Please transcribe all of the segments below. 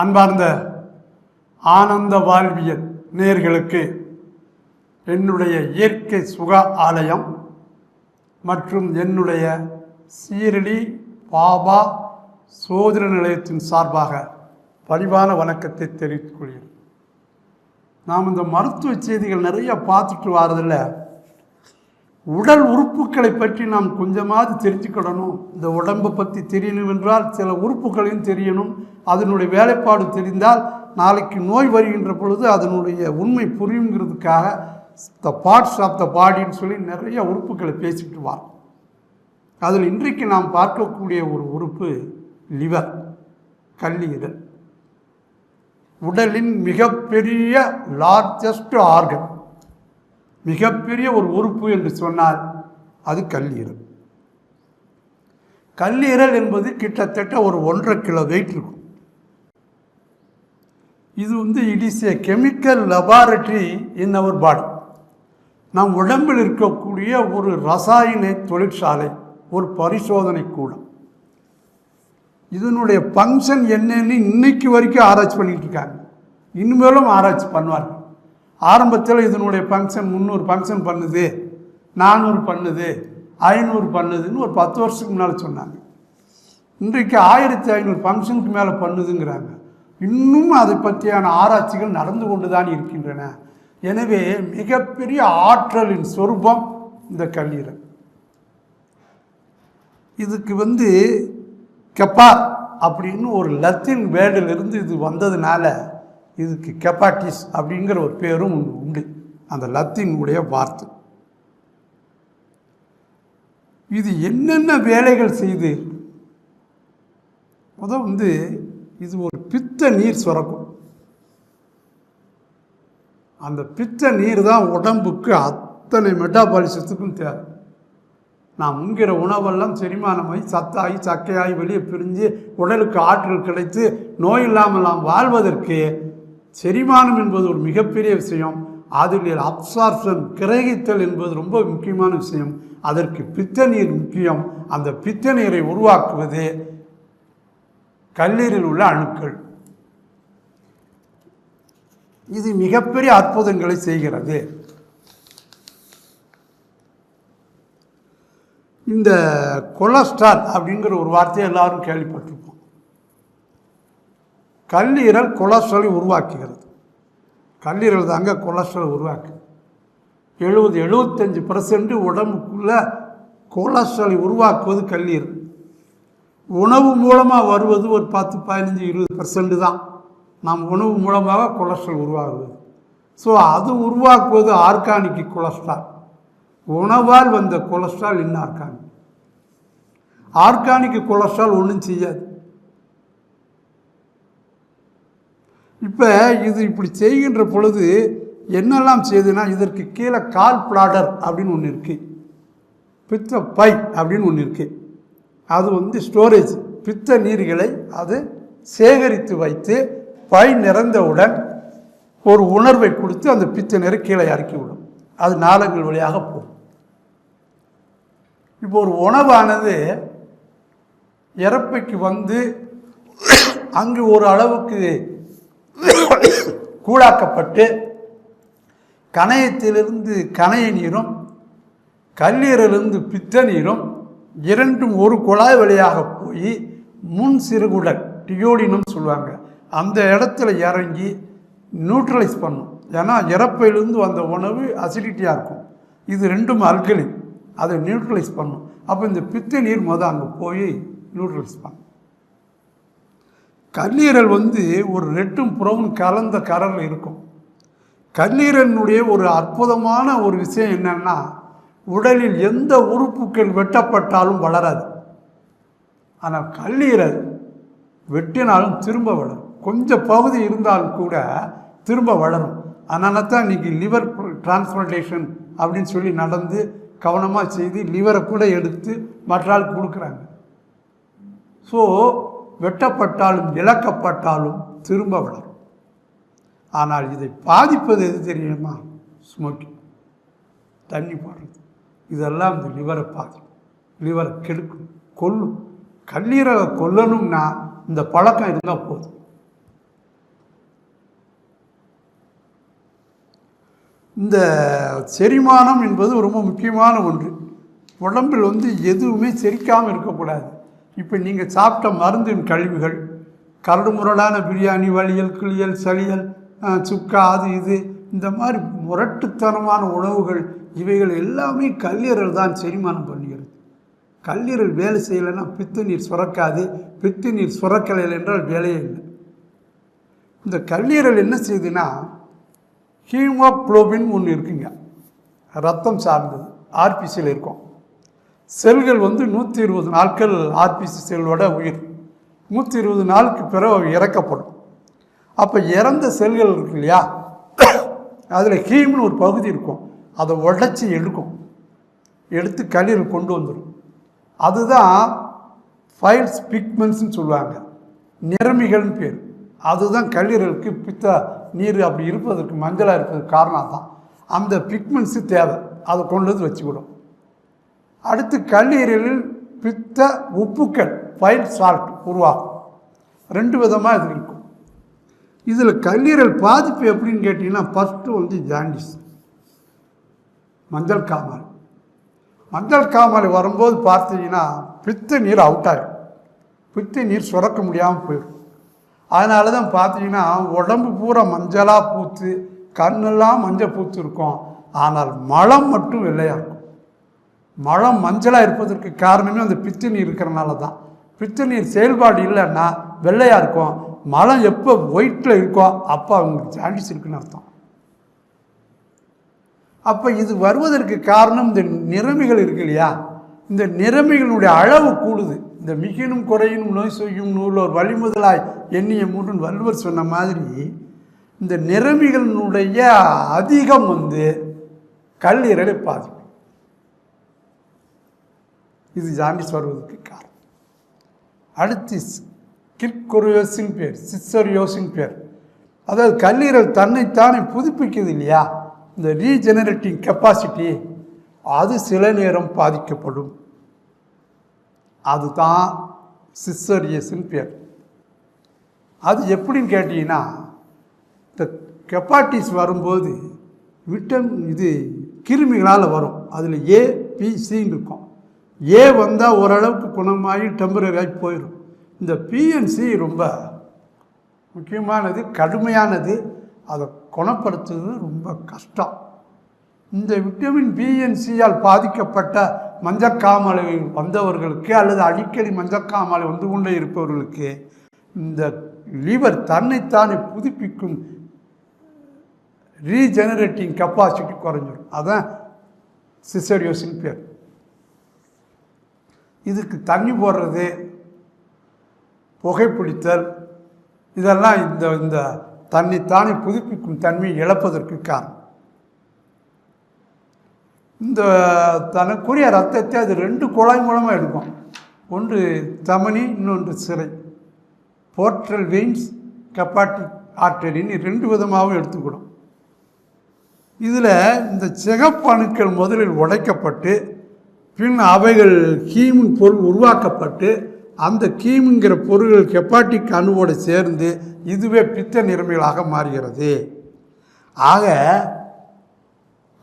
அன்பார்ந்த ஆனந்த வாழ்வியல் நேர்களுக்கு என்னுடைய இயற்கை சுக ஆலயம் மற்றும் என்னுடைய சீரடி பாபா சோதர நிலையத்தின் சார்பாக பரிவான வணக்கத்தை தெரிவித்துக் கொள்கிறேன். நாம் இந்த மருத்துவ செய்திகள் நிறைய பார்த்துட்டு வரதில்ல உடல் உறுப்புகளை பற்றி நாம் கொஞ்சமாவது தெரிஞ்சுக்கிடணும். இந்த உடம்பை பற்றி தெரியணும் என்றால் சில உறுப்புகளையும் தெரியணும். அதனுடைய வேலைப்பாடு தெரிந்தால் நாளைக்கு நோய் வருகின்ற பொழுது அதனுடைய உண்மை புரியுங்கிறதுக்காக த பார்ட்ஸ் ஆஃப் த பாடின்னு சொல்லி நிறைய உறுப்புகளை பேசிக்கிட்டு வார் அதில் இன்றைக்கு நாம் பார்க்கக்கூடிய ஒரு உறுப்பு லிவர் கல்லீரல் உடலின் மிகப்பெரிய லார்ஜஸ்ட் ஆர்கன் மிகப்பெரிய ஒரு உறுப்பு என்று சொன்னால் அது கல்லீரல். கல்லீரல் என்பது கிட்டத்தட்ட ஒரு ஒன்றரை கிலோ வெயிட் இருக்கும். இது வந்து it is a chemical laboratory in our body நம் உடம்பில் இருக்கக்கூடிய ஒரு ரசாயன தொழிற்சாலை ஒரு பரிசோதனை கூடம். இதனுடைய ஃபங்க்ஷன் என்னன்னு இன்னைக்கு வரைக்கும் ஆராய்ச்சி பண்ணிட்டு இருக்காங்க. இனிமேலும் ஆராய்ச்சி பண்ணுவார்கள். ஆரம்பத்தில் இதனுடைய ஃபங்க்ஷன் முந்நூறு ஃபங்க்ஷன் பண்ணுது நானூறு பண்ணுது ஐநூறு பண்ணுதுன்னு ஒரு பத்து வருஷத்துக்கு முன்னால் சொன்னாங்க. இன்றைக்கு ஆயிரத்தி ஐநூறு ஃபங்க்ஷனுக்கு மேலே பண்ணுதுங்கிறாங்க. இன்னும் அதை பற்றியான ஆராய்ச்சிகள் நடந்து கொண்டு தான் இருக்கின்றன. எனவே மிகப்பெரிய ஆற்றலின் சொரூபம் இந்த கல்லீரல். இதுக்கு வந்து கெப்பார் அப்படின்னு ஒரு லத்தீன் வேர்டிலிருந்து இது வந்ததுனால இதுக்கு கெப்பாட்டிஸ் அப்படிங்கிற ஒரு பேரும் உண்டு. அந்த லத்தீனுடைய வார்த்தை. இது என்னென்ன வேலைகள் செய்து? முத வந்து இது ஒரு பித்த நீர் சுரக்கும். அந்த பித்த நீர் தான் உடம்புக்கு அத்தனை மெட்டாபாலிசத்துக்கும் தேவை. நாம் உண்கிற உணவெல்லாம் செரிமானமாகி சத்தாகி சக்கையாகி வெளியே பிரிஞ்சு உடலுக்கு ஆற்றல் கிடைத்து நோய் இல்லாமல் நாம் வாழ்வதற்கு செரிமானம் என்பது ஒரு மிகப்பெரிய விஷயம். அதில் அப்சார்ஷன் கிரகித்தல் என்பது ரொம்ப முக்கியமான விஷயம். அதற்கு பித்த நீர் முக்கியம். அந்த பித்த நீரை உருவாக்குவது கல்லீரில் உள்ள அணுக்கள். இது மிகப்பெரிய அற்புதங்களை செய்கிறது. இந்த கொலஸ்ட்ரால் அப்படிங்கிற ஒரு வார்த்தையை எல்லாரும் கேள்விப்பட்டிருப்போம். கல்லீரல் கொலஸ்ட்ராலை உருவாக்குகிறது. கல்லீரல் தாங்க கொலஸ்ட்ரால் உருவாக்கு எழுபது எழுபத்தஞ்சு பர்சன்ட் உடம்புக்குள்ள கொலஸ்ட்ராலை உருவாக்குவது கல்லீரல். உணவு மூலமாக வருவது ஒரு பத்து பதினஞ்சு இருபது பர்சன்ட் தான். நாம் உணவு மூலமாக கொலஸ்ட்ரால் உருவாகுது ஸோ அது உருவாக்குவது ஆர்கானிக் கொலஸ்ட்ரால். உணவால் வந்த கொலஸ்ட்ரால் இன்னும் ஆர்கானிக் ஆர்கானிக் கொலஸ்ட்ரால் ஒன்றும் செய்யாது. இப்போ இது இப்படி செய்கின்ற பொழுது என்னெல்லாம் செய்யுதுன்னா இதற்கு கீழே கால் பிளாடர் அப்படின்னு ஒன்று இருக்குது பித்த பை அப்படின்னு ஒன்று இருக்குது அது வந்து ஸ்டோரேஜ் பித்த நீர்களை அது சேகரித்து வைத்து பை நிறந்தவுடன் ஒரு உணர்வை கொடுத்து அந்த பித்த நீரை கீழே இறக்கி விடும். அது நாளங்கள் வழியாக போகும். இப்போ ஒரு உணவானது இறப்பைக்கு வந்து அங்கு ஒரு அளவுக்கு கூழாக்கப்பட்டு கணையத்திலிருந்து கணைய நீரும் கல்லீரலிருந்து பித்த நீரும் இரண்டும் ஒரு குழாய் வழியாக போய் முன் சிறுகுடல் டியோடினும் சொல்லுவாங்க. அந்த இடத்துல இறங்கி நியூட்ரலைஸ் பண்ணும். ஏன்னா இறப்பையிலிருந்து வந்த உணவு அசிடிட்டியாக இருக்கும். இது ரெண்டும் அல்கலின் அதை நியூட்ரலைஸ் பண்ணும். அப்போ இந்த பித்த நீர் மொதல் அங்கே போய் நியூட்ரலைஸ் பண்ணும். கல்லீரல் வந்து ஒரு ரெட்டும் புறவும் கலந்த கலரில் இருக்கும். கல்லீரலினுடைய ஒரு அற்புதமான ஒரு விஷயம் என்னென்னா உடலில் எந்த உறுப்புகள் வெட்டப்பட்டாலும் வளராது. ஆனால் கல்லீரல் வெட்டினாலும் திரும்ப வளரும். கொஞ்சம் பகுதி இருந்தாலும் கூட திரும்ப வளரும். அதனால தான் இன்றைக்கி லிவர் டிரான்ஸ்பிளான்டேஷன் அப்படின்னு சொல்லி நடந்து கவனமாக செய்து லிவரை கூட எடுத்து மற்றால் கொடுக்குறாங்க. ஸோ வெட்டப்பட்டாலும் இழக்கப்பட்டாலும் திரும்ப வளரும். ஆனால் இதை பாதிப்பது எது தெரியுமா? ஸ்மோக்கிங் தண்ணி போடுறது. இதெல்லாம் இந்த லிவரை பாதிக்கும். லிவரை கெடுக்கும். கொல்லும். கல்லீரலை கொல்லணும்னா இந்த பழக்கம் இருந்தால் போதும். இந்த செரிமானம் என்பது ரொம்ப முக்கியமான ஒன்று. உடம்பில் வந்து எதுவுமே செரிக்காமல் இருக்கக்கூடாது. இப்போ நீங்கள் சாப்பிட்ட மருந்தின் கழிவுகள் கரடுமுரடான பிரியாணி வலியல் கிளியல் சளியல் சுக்கா அது இது இந்த மாதிரி முரட்டுத்தனமான உணவுகள் இவைகள் எல்லாமே கல்லீரல் தான் செரிமானம் பண்ணுகிறது. கல்லீரல் வேலை செய்யலைன்னா பித்து நீர் சுரக்காது பித்து நீர் சுரக்கலை என்றால் வேலையே இல்லை. இந்த கல்லீரல் என்ன செய்யுதுன்னா ஹீமோக்ளோபின் ஒன்று இருக்குங்க. ரத்தம் சார்ந்தது ஆர்பிசியில் இருக்கும். செல்கள் வந்து நூற்றி இருபது நாட்கள் ஆர்பிசி செல்லோட உயிர். நூற்றி இருபது நாளுக்கு பிறகு இறக்கப்படும். அப்போ இறந்த செல்கள் இருக்கு இல்லையா? அதில் ஹீம்னு ஒரு பகுதி இருக்கும். அதை உடச்சி எடுக்கும். எடுத்து கல்லீரல் கொண்டு வந்துடும் அதுதான் ஃபைல்ஸ் பிக்மெண்ட்ஸ்னு சொல்லுவாங்க. நிறமிகள்னு பேர். அதுதான் கல்லீரலுக்கு பித்த நீர் அப்படி இருப்பதற்கு மஞ்சளாக இருப்பதற்கு காரணம் தான் அந்த பிக்மெண்ட்ஸு தேவை. அதை கொண்டு வந்து வச்சுக்கிடும். அடுத்து கல்லீரலில் பித்த உப்புக்கள் ஃபைன் சால்ட் உருவாகும். ரெண்டு விதமாக இது இருக்கும். இதில் கல்லீரல் பாதிப்பு எப்படின்னு கேட்டிங்கன்னா ஃபஸ்ட்டு வந்து ஜாண்டிஸ் மஞ்சள் காமாலை. மஞ்சள் காமாலை வரும்போது பார்த்தீங்கன்னா பித்த நீர் அவுட் ஆகிடும் பித்த நீர் சுரக்க முடியாமல் போயிடும் அதனால தான் பார்த்தீங்கன்னா உடம்பு பூரா மஞ்சளாக பூத்து கண்ணெல்லாம் மஞ்சள் பூத்து இருக்கும் ஆனால் மலம் மட்டும் வெள்ளையாக மழை மஞ்சளாக இருப்பதற்கு காரணமே அந்த பித்து நீர் இருக்கிறனால தான். பித்து நீர் செயல்பாடு இல்லைன்னா வெள்ளையாக இருக்கும். மழை எப்போ ஒயிட்டில் இருக்கோ அப்போ அவங்களுக்கு ஜாண்டிஸ் இருக்குன்னு அர்த்தம். அப்போ இது வருவதற்கு காரணம் இந்த நிறமிகள் இருக்கு இல்லையா? இந்த நிறமிகளுடைய அளவு கூடுது. இந்த மிகினும் குறையினும் நோய் செய்யும் நூலோர் வழிமுதலாய் எண்ணிய மூன்று வள்ளுவர் சொன்ன மாதிரி இந்த நிறமிகளினுடைய அதிகம் வந்து கல்லீரலை பாதிக்கும். இது ஜாண்டிஸ் வருவதற்கு காரணம் அடுத்து கிர்கொரியோஸின் பேர் சிஸ்டரியோசின் பேர். அதாவது கல்லீரல் தன்னைத்தானே புதுப்பிக்குது இல்லையா? இந்த ரீஜெனரேட்டிங் கெப்பாசிட்டி அது சில நேரம் பாதிக்கப்படும். அதுதான் சிஸ்டரியஸின் பேர். அது எப்படின்னு கேட்டிங்கன்னா இந்த கெப்பாட்டிஸ் வரும்போது விட்டமின் இது கிருமிகளால் வரும். அதில் ஏ பி சின்னு இருக்கும். ஏ வந்தால் ஓரளவுக்கு குணமாகி டெம்பரரியாகி போயிடும் இந்த பிஎன்சி ரொம்ப முக்கியமானது கடுமையானது. அதை குணப்படுத்துவது ரொம்ப கஷ்டம். இந்த விட்டமின் பிஎன்சியால் பாதிக்கப்பட்ட மஞ்சக்காமலை வந்தவர்களுக்கு அல்லது அடிக்கடி மஞ்சக்காமலை வந்து கொண்டே இருப்பவர்களுக்கு இந்த லிவர் தன்னைத்தானே புதுப்பிக்கும் ரீஜெனரேட்டிங் கெப்பாசிட்டி குறைஞ்சிடும் அதான் சிசரியோசின் பேர். இதுக்கு தண்ணி போடுறது புகைப்பிடித்தல் இதெல்லாம் இந்த இந்த தன்னைத்தானே புதுப்பிக்கும் தன்மையை இழப்பதற்கு காரணம். இந்த தனக்குரிய ரத்தத்தை அது ரெண்டு குழாய் மூலமாக எடுக்கும். ஒன்று தமனி இன்னொன்று சிறை. போர்ட்ரல் வெயின்ஸ் கப்பாட்டிக் ஆர்டரின்னு ரெண்டு விதமாகவும் எடுத்துக்கிடும். இதில் இந்த சிகப்பணுக்கள் முதலில் உடைக்கப்பட்டு பின் அவைகள் கீமின் பொருள் உருவாக்கப்பட்டு அந்த கீமுங்கிற பொருள்கள் கெப்பாட்டிக் அணுவோடு சேர்ந்து இதுவே பித்த நிறமிகளாக மாறுகிறது. ஆக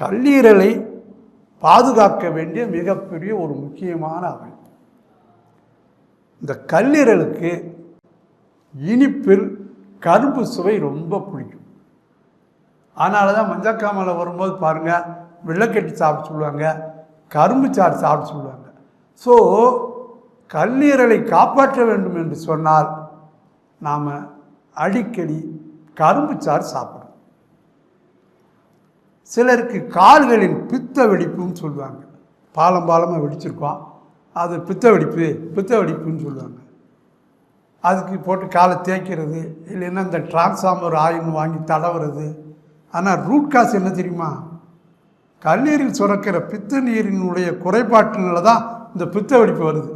கல்லீரலை பாதுகாக்க வேண்டிய மிகப்பெரிய ஒரு முக்கியமான அவை. இந்த கல்லீரலுக்கு இனிப்பில் கரும்பு சுவை ரொம்ப பிடிக்கும். அதனால தான் மஞ்சக்காமலை வரும்போது பாருங்கள் வெள்ளக்கட்டி சாப்பிட சொல்லுவாங்க கரும்பு சாறு சாப்பிட சொல்லுவாங்க. ஸோ கல்லீரலை காப்பாற்ற வேண்டும் என்று சொன்னால் நாம் அடிக்கடி கரும்பு சாறு சாப்பிடணும். சிலருக்கு கால்களின் பித்த வெடிப்புன்னு சொல்லுவாங்க. பாலம் பாலமாக வெடிச்சிருக்கோம். அது பித்த வெடிப்பு பித்த வெடிப்புன்னு சொல்லுவாங்க. அதுக்கு போட்டு காலை தேய்க்கிறது இல்லைன்னா இந்த டிரான்ஸ்ஃபார்மர் ஆயில்னு வாங்கி தடவுறது. ஆனால் ரூட் காசு என்ன தெரியுமா? கல்லீரில் சுரக்கிற பித்த நீரினுடைய குறைபாட்டினால தான் இந்த பித்த வெடிப்பு வருது.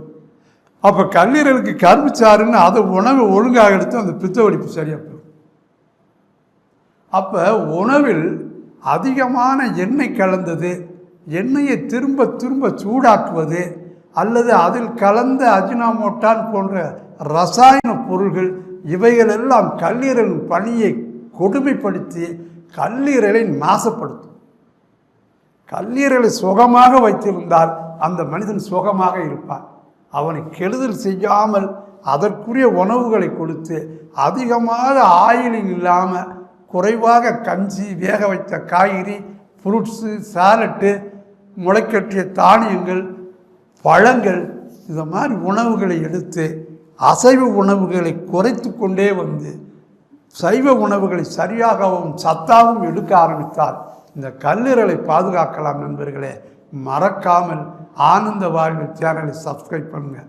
அப்போ கல்லீரலுக்கு கரும்புச்சாறுன்னு அதை உணவு ஒழுங்காக எடுத்து அந்த பித்த வெடிப்பு சரியாக போயிடும். அப்போ உணவில் அதிகமான எண்ணெய் கலந்தது எண்ணெயை திரும்ப திரும்ப சூடாக்குவது அல்லது அதில் கலந்த அஜினாமோட்டான் போன்ற ரசாயன பொருள்கள் இவைகளெல்லாம் கல்லீரலின் பணியை கொடுமைப்படுத்தி கல்லீரலை நாசப்படுத்தும். கல்லீரலை சுகமாக வைத்திருந்தால் அந்த மனிதன் சுகமாக இருப்பான். அவனை கெடுதல் செய்யாமல் அதற்குரிய உணவுகளை கொடுத்து அதிகமாக ஆயிலிங் இல்லாமல் குறைவாக கஞ்சி வேக வைத்த காய்கறி ஃப்ரூட்ஸு சாலட்டு முளைக்கட்டிய தானியங்கள் பழங்கள் இந்த மாதிரி உணவுகளை எடுத்து அசைவ உணவுகளை குறைத்து கொண்டே வந்து சைவ உணவுகளை சரியாகவும் சத்தாகவும் எடுக்க ஆரம்பித்தால் இந்த கல்லீரலை பாதுகாக்கலாம் நண்பர்களே. மறக்காமல் ஆனந்த வாழ்வு சேனலை சப்ஸ்கிரைப் பண்ணுங்கள்